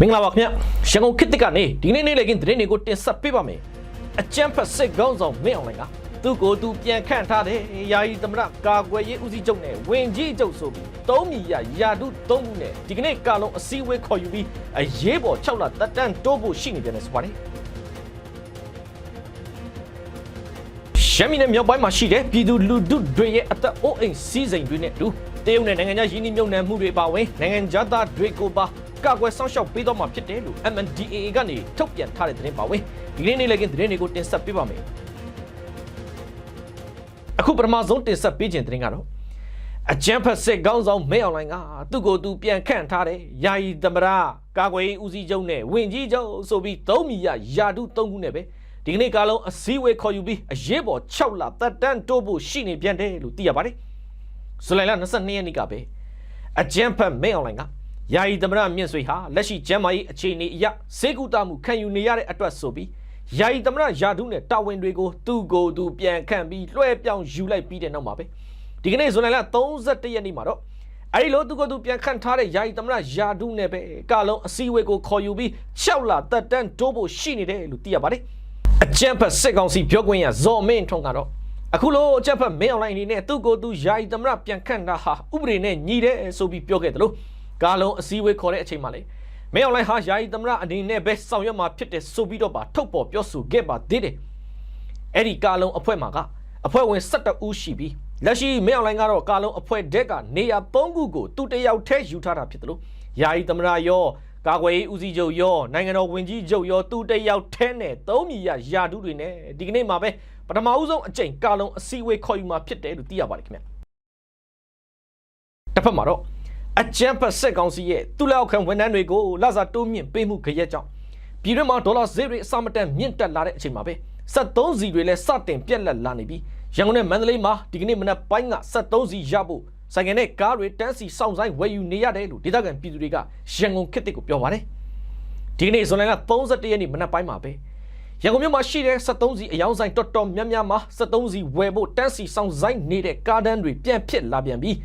မင်္ဂလာပါခင်ဗျရန်ကုန်ခေတ်တစ်ကနေဒီနေ့နေ့လည်ကင်းသတင်းတွေကိုတင်ဆက်ပေးပါမယ်အကြမ်းဖက်စစ်ကောင်းဆောင်မင်းအောင်လှိုင်ကသူ့ကိုယ်သူပြန်ခန့်ထားတဲ့ယာယီသမရကာကွယ်ရေးဦးစီးချုပ်နဲ့ဝင်ကြီးချုပ်ဆိုပြီးသုံးမီရယာတုသုံးခုနဲ့ဒီကနေ့ကာလုံးအစည်းအဝေးခေါ်ယူပြီးအရေးပေါ်6လတက်တန်းတိုးဖို့ရှိနေပြန်တယ်ဆိုပါတယ်ရှမ်းပြည်နယ်မြောက်ပိုင်းမှာရှိတဲ့ပြည်သူလူထုတွေရဲ့အသက်အိုးအိမ်စီးစိမ်တွေနဲ့အတူတရုတ်နဲ့နိုင်ငံခြားရင်းနှီးမြှုပ်နှံမှုတွေပါဝင်နိုင်ငံခြားသားတွေကိုပါ ကာကွယ်ဆောင်ရှောက်ပေးတော့မှာဖြစ်တယ်လို့ MNDAA ကနေထုတ်ပြန်ထားတဲ့သတင်းပါဝင်ဒီနေ့နေ့လည်းကသတင်းတွေကိုတင်ဆက်ပေးပါမယ်အခုပထမဆုံးတင်ဆက်ပေးခြင်းသတင်းကတော့အကြမ်းဖက်စစ်ကောင်းဆောင်မဲအောင်လိုင်းကသူ့ကိုယ်သူပြန်ခန့်ထားတဲ့ယာယီသမရကာကွယ်ရေးဦးစီးချုပ်နဲ့ဝင်ကြီးချုပ်ဆိုပြီးသုံးမီရယာတုသုံးခုနဲ့ပဲဒီကနေ့ကားလုံးအစည်းအဝေးခေါ်ယူပြီးအရေးပေါ်6လတက်တန်းတိုးဖို့ရှိနေပြန်တယ်လို့သိရပါတယ်ဇူလိုင်လ22ရက်နေ့ကပဲအကြမ်းဖက်မဲအောင်လိုင်းက ယာယီသမရမြင့်ဆွေဟာလက်ရှိကျမ်းမာရေးအခြေအနေအရစေကူတာမှုခံယူနေရတဲ့အတွက်ဆိုပြီးယာယီသမရယာတုနဲ့တာဝန်တွေကိုသူ့ကိုယ်သူပြန်ခန့်ပြီးလွှဲပြောင်းယူလိုက်ပြီးတဲ့နောက်မှာပဲဒီကနေ့ဇူလိုင်လ31ရက်နေ့မှာတော့အဲဒီလိုသူကသူပြန်ခန့်ထားတဲ့ယာယီသမရယာတုနဲ့ပဲကာလုံးအစည်းအဝေးကိုခေါ်ယူပြီး6လတက်တန်းတိုးဖို့ရှိနေတယ်လို့သိရပါတယ်အကြမ်းဖက်စစ်ကောင်စီပြောခွင့်ရဇော်မင်းထွန်းကတော့အခုလိုအကြမ်းဖက်မင်းအွန်လိုင်းအနေနဲ့သူ့ကိုယ်သူယာယီသမရပြန်ခန့်တာဟာဥပဒေနဲ့ညီတယ်ဆိုပြီးပြောခဲ့တယ်လို့ ကာလုံးအစည်းအဝေးခေါ်တဲ့အချိန်မှာလေမင်းအွန်လိုင်းဟာယာယီသမရအနေနဲ့ပဲဆောင်ရွက်မှာဖြစ်တယ်ဆိုပြီးတော့ပါထုတ်ပေါ်ပြောဆိုခဲ့ပါသေးတယ်အဲ့ဒီကာလုံးအဖွဲ့မှာကအဖွဲ့ဝင်12ဦးရှိပြီးလက်ရှိမင်းအွန်လိုင်းကတော့ကာလုံးအဖွဲ့တက်ကနေရာ3ခုကိုသူတယောက်တည်းယူထားတာဖြစ်တယ်လို့ယာယီသမရရောကာကွယ်ရေးဦးစီးချုပ်ရောနိုင်ငံတော်ဝန်ကြီးချုပ်ရောသူတယောက်တည်းနဲ့သုံးမီရယာဒုတွေနဲ့ဒီကနေ့မှာပဲပထမဦးဆုံးအကြိမ်ကာလုံးအစည်းအဝေးခေါ်ယူမှာဖြစ်တယ်လို့သိရပါတယ်ခင်ဗျတစ်ဖက်မှာတော့ အကြမ်းဖက်စစ်ကောင်စီရဲ့သူလက်အောက်ခံဝန်ထမ်းတွေကိုလစာတိုးမြင့်ပေးမှုခရက်ကြောင့်ပြည်တွင်းမှာဒေါ်လာဈေးတွေအစမတန်မြင့်တက်လာတဲ့အချိန်မှာပဲ73စီတွေလည်းစတင်ပြက်လက်လာနေပြီးရန်ကုန်နဲ့မန္တလေးမှာဒီကနေ့မနက်ပိုင်းက73စီရဖို့ဆိုင်ကနေကားတွေတန်းစီစောင့်ဆိုင်ဝယ်ယူနေရတယ်လို့ဒေသခံပြည်သူတွေကရန်ကုန်ခေတ်တစ်ကိုပြောပါတယ်ဒီကနေ့ဇွန်လ31ရက်နေ့မနက်ပိုင်းမှာပဲရန်ကုန်မြို့မှာရှိတဲ့73စီအယောင်ဆိုင်တော်တော်များများမှာ73စီဝယ်ဖို့တန်းစီစောင့်ဆိုင်နေတဲ့ကားတန်းတွေပြန်ဖြစ်လာပြန်ပြီး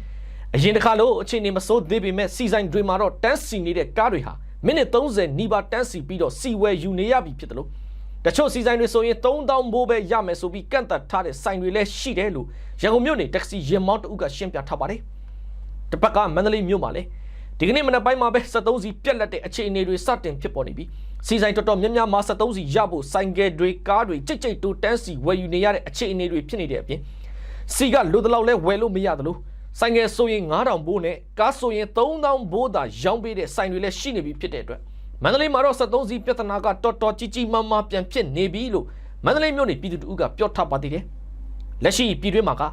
အရင်တစ်ခါလို့အခြေအနေမစိုးသေးပေမဲ့စီဆိုင်တွေမှာတော့တန်းစီနေတဲ့ကားတွေဟာမိနစ်30နီးပါးတန်းစီပြီးတော့စီဝယ်ယူနေရပြီဖြစ်တယ်လို့တချို့စီဆိုင်တွေဆိုရင်3000ဘိုးပဲရမယ်ဆိုပြီးကန့်သက်ထားတဲ့ဆိုင်တွေလည်းရှိတယ်လို့ရန်ကုန်မြို့နေတက္ကစီရင်မောင်းတအုပ်ကရှင်းပြထားပါတယ်။တစ်ပတ်ကမန္တလေးမြို့မှာလည်းဒီကနေ့မနက်ပိုင်းမှာပဲ73စီပြက်လက်တဲ့အခြေအနေတွေစတင်ဖြစ်ပေါ်နေပြီးစီဆိုင်တော်တော်များများမှာ73စီရဖို့ဆိုင်ကယ်တွေကားတွေကြိတ်ကြိတ်တိုးတန်းစီဝယ်ယူနေရတဲ့အခြေအနေတွေဖြစ်နေတဲ့အပြင်စီကလိုတလောက်လဲဝယ်လို့မရသလို ဆိုင်ငယ်ဆိုရင်9000ဘိုးနဲ့ကားဆိုရင်3000ဘိုးသာရောင်းပေးတဲ့ဆိုင်တွေလည်းရှိနေပြီဖြစ်တဲ့အတွက်မန္တလေးမှာတော့73စီပြဿနာကတော်တော်ကြီးကြီးမားမားပြန်ဖြစ်နေပြီလို့မန္တလေးမြို့နေပြည်သူတို့ကပြောထားပါသေးတယ်လက်ရှိပြည်တွင်းမှာက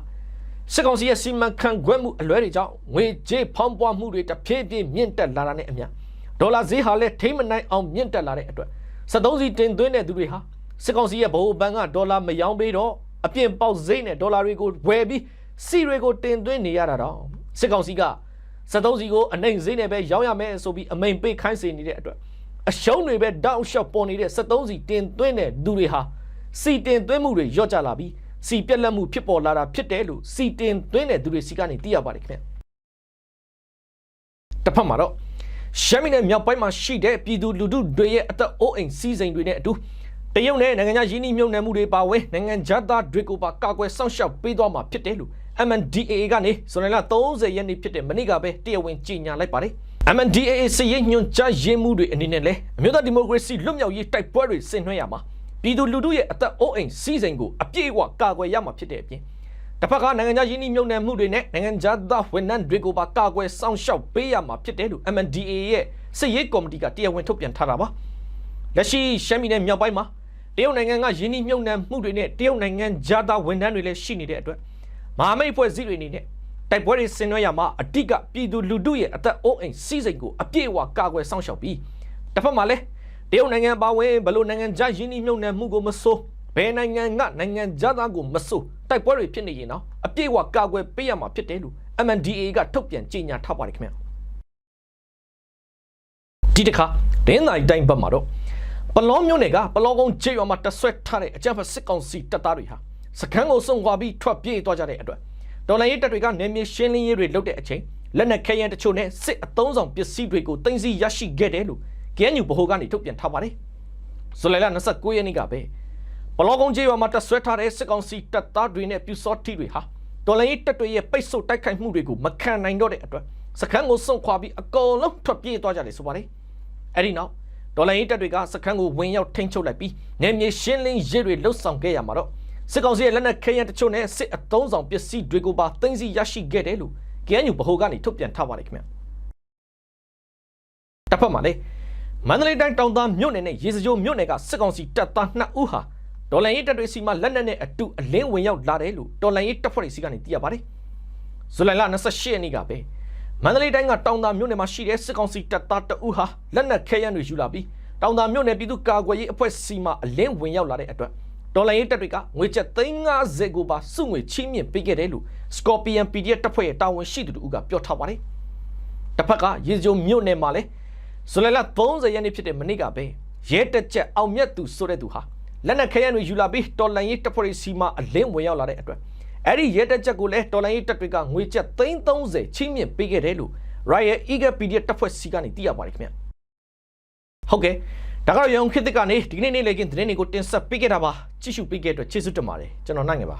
စစ်ကောင်စီရဲ့စီမံခန့်ခွဲမှုအလွဲတွေကြောင့်ငွေကြေးဖောင်းပွားမှုတွေတဖြည်းဖြည်းမြင့်တက်လာတာနဲ့အမျှဒေါ်လာဈေးဟာလည်းထိမ့်မနိုင်အောင်မြင့်တက်လာတဲ့အတွက်73စီတင်သွင်းတဲ့သူတွေဟာစစ်ကောင်စီရဲ့ဗဟိုဘဏ်ကဒေါ်လာမရောင်းပေးတော့အပြင်ပေါက်ဈေးနဲ့ဒေါ်လာတွေကိုဝယ်ပြီး စီတွေကိုတင်သွင်းနေရတာတော့စစ်ကောင်စီက73စီကိုအနိုင်ဈေးနဲ့ပဲရောင်းရမယ်ဆိုပြီးအမိန်ပေးခိုင်းစေနေတဲ့အတွက်အရှုံးတွေပဲတောက်လျှောက်ပေါ်နေတဲ့73စီတင်သွင်းတဲ့သူတွေဟာစီတင်သွင်းမှုတွေရော့ကျလာပြီးစီပြက်လက်မှုဖြစ်ပေါ်လာတာဖြစ်တယ်လို့စီတင်သွင်းတဲ့သူတွေစီကနေသိရပါတယ်ခင်ဗျတစ်ဖက်မှာတော့ရှမ်းပြည်နယ်မြောက်ပိုင်းမှာရှိတဲ့ပြည်သူလူထုတွေရဲ့အသက်အိုးအိမ်စီးစိမ်တွေနဲ့အတူတရုတ်နဲ့နိုင်ငံခြားယင်းနှိမ့်မြုပ်နှံမှုတွေပါဝင်နိုင်ငံခြားသားတွေကိုပါကာကွယ်စောင့်ရှောက်ပေးသွားမှာဖြစ်တယ်လို့ MNDAA ကနေဇွန်လ30ရက်နေ့ဖြစ်တဲ့မနေ့ကပဲတရားဝင်ကြေညာလိုက်ပါတယ် MNDAA စည်ရင်ညွန်ကြားရေးမှုတွေအနေနဲ့လည်းအမျိုးသားဒီမိုကရေစီလွတ်မြောက်ရေးတိုက်ပွဲတွေဆင်နွှဲရမှာပြည်သူလူထုရဲ့အသက်အိုးအိမ်စီးစိမ်ကိုအပြည့်အဝကာကွယ်ရမှာဖြစ်တဲ့အပြင်တစ်ဖက်ကနိုင်ငံခြားယင်းနှိမ့်မြုပ်နှံမှုတွေနဲ့နိုင်ငံခြားသားဝန်ထမ်းတွေကိုပါကာကွယ်စောင့်ရှောက်ပေးရမှာဖြစ်တယ်လို့ MNDAA ရဲ့စစ်ရေးကော်မတီကတရားဝင်ထုတ်ပြန်ထားတာပါလက်ရှိရှမ်းပြည်နယ်မြောက်ပိုင်းမှာတရုတ်နိုင်ငံကယင်းနှိမ့်မြုပ်နှံမှုတွေနဲ့တရုတ်နိုင်ငံခြားသားဝန်ထမ်းတွေလည်းရှိနေတဲ့အတွက် မဟာမိတ်ဖွဲ့စည်းတွေအနေနဲ့တိုက်ပွဲတွေဆင်နွှဲရမှာအတိကပြည်သူလူထုရဲ့အသက်အိုးအိမ်စီးစိမ်ကိုအပြည့်အဝကာကွယ်စောင့်ရှောက်ပြီးတစ်ဖက်မှာလည်းတရုတ်နိုင်ငံပါဝင်ဘလို့နိုင်ငံခြားယင်းနှိမ့်မြုပ်နှံမှုကိုမစိုးဘယ်နိုင်ငံကနိုင်ငံခြားသားကိုမစိုးတိုက်ပွဲတွေဖြစ်နေရင်တော့အပြည့်အဝကာကွယ်ပေးရမှာဖြစ်တယ်လို့ MNDAA ကထုတ်ပြန်ကြေညာထားပါတယ်ခင်ဗျာဒီတစ်ခါဒင်းနိုင်တိုင်းဘက်မှာတော့ပလောမျိုးနယ်ကပလောကုန်းကျေးရွာမှာတဆွဲထားတဲ့အကြမ်းဖက်စစ်ကောင်စီတပ်သားတွေဟာ စခန်းကိုစုံခွာပြီးထွက်ပြေးသွားကြတဲ့အတွက်တော်လိုင်းရေးတပ်တွေကနေမြေရှင်းလင်းရေးတွေလုပ်တဲ့အချိန်လက်နက်ခဲယမ်းတချို့နဲ့စစ်အုံဆောင်ပစ္စည်းတွေကိုတင်စီရရှိခဲ့တယ်လို့ KNU ဗဟိုကနေထုတ်ပြန်ထားပါတယ်ဇူလိုင်လ29ရက်နေ့ကပဲဘလော့ကုန်းကျေးရွာမှာတပ်ဆွဲထားတဲ့စစ်ကောင်စီတပ်သားတွေနဲ့ပြူစောတိတွေဟာတော်လိုင်းတပ်တွေရဲ့ပိတ်ဆို့တိုက်ခိုက်မှုတွေကိုမခံနိုင်တော့တဲ့အတွက်စခန်းကိုစွန့်ခွာပြီးအကုန်လုံးထွက်ပြေးသွားကြတယ်ဆိုပါတယ်အဲ့ဒီနောက်ဒေါ်လာရေးတပ်တွေကစခန်းကိုဝင်ရောက်ထိန်းချုပ်လိုက်ပြီးနေမြေရှင်းလင်းရေးတွေလှုပ်ဆောင်ခဲ့ရမှာတော့ စစ်ကောင်စီရဲ့လက်နက်ခဲယမ်းတချို့နဲ့စစ်အုံဆောင်ပစ္စည်းတွေကိုပါသိမ်းဆည်းရရှိခဲ့တယ်လို့ KNU ဗဟိုကနေထုတ်ပြန်ထားပါတယ်ခင်ဗျတစ်ဖက်မှာလေမန္တလေးတိုင်းတောင်သားမြို့နယ်နဲ့ရေစကြိုးမြို့နယ်ကစစ်ကောင်စီတပ်သား2ဦးဟာဒေါ်လာရေးတပ်တွေစီမှလက်နက်နဲ့အတူအလင်းဝင်ရောက်လာတယ်လို့ဒေါ်လာရေးတပ်ဖွဲ့တွေစီကနေသိရပါတယ်ဇူလိုင်လ28ရက်နေ့ကပဲမန္တလေးတိုင်းကတောင်သာမြို့နယ်မှာရှိတဲ့စစ်ကောင်စီတပ်သားတအူးဟာလက်နက်ခဲယမ်းတွေယူလာပြီးတောင်သာမြို့နယ်ပြည်သူ့ကာကွယ်ရေးအဖွဲ့စီမှအလင်းဝင်ရောက်လာတဲ့အတွက် ဒေါ်လာရေးတပ်တွေကငွေကျပ်350ကိုပါစုငွေချင်းမြင့်ပေးခဲ့တယ်လို့ Scorpion PDF တပ်ဖွဲ့ရဲ့တာဝန်ရှိသူတို့ကပြောထားပါတယ်။တစ်ဖက်ကရေစကြိုမြို့နယ်မှာလည်းဇူလိုင်လ30ရက်နေ့ဖြစ်တဲ့မနေ့ကပဲရဲတက်ချက်အောင်မြတ်သူဆိုတဲ့သူဟာလက်နက်ခဲယမ်းတွေယူလာပြီးတော်လန်ရေးတပ်ဖွဲ့စီမှအလင်းဝင်ရောက်လာတဲ့အတွက်အဲ့ဒီရဲတက်ချက်ကိုလည်းတော်လန်ရေးတပ်တွေကငွေကျပ်330ချင်းမြင့်ပေးခဲ့တယ်လို့ Riot Eagle PDF တပ်ဖွဲ့စီကနေသိရပါတယ်ခင်ဗျ။ဟုတ်ကဲ့ ဒါကတော့ရုံခေတ်သစ်ကနေဒီနေ့နေ့လေကင်းသတင်းတွေကိုတင်ဆက်ပေးခဲ့တာပါကြည့်ရှုပေးခဲ့တဲ့အတွက်ကျေးဇူးတင်ပါတယ်ကျွန်တော်နိုင်ငယ်ပါ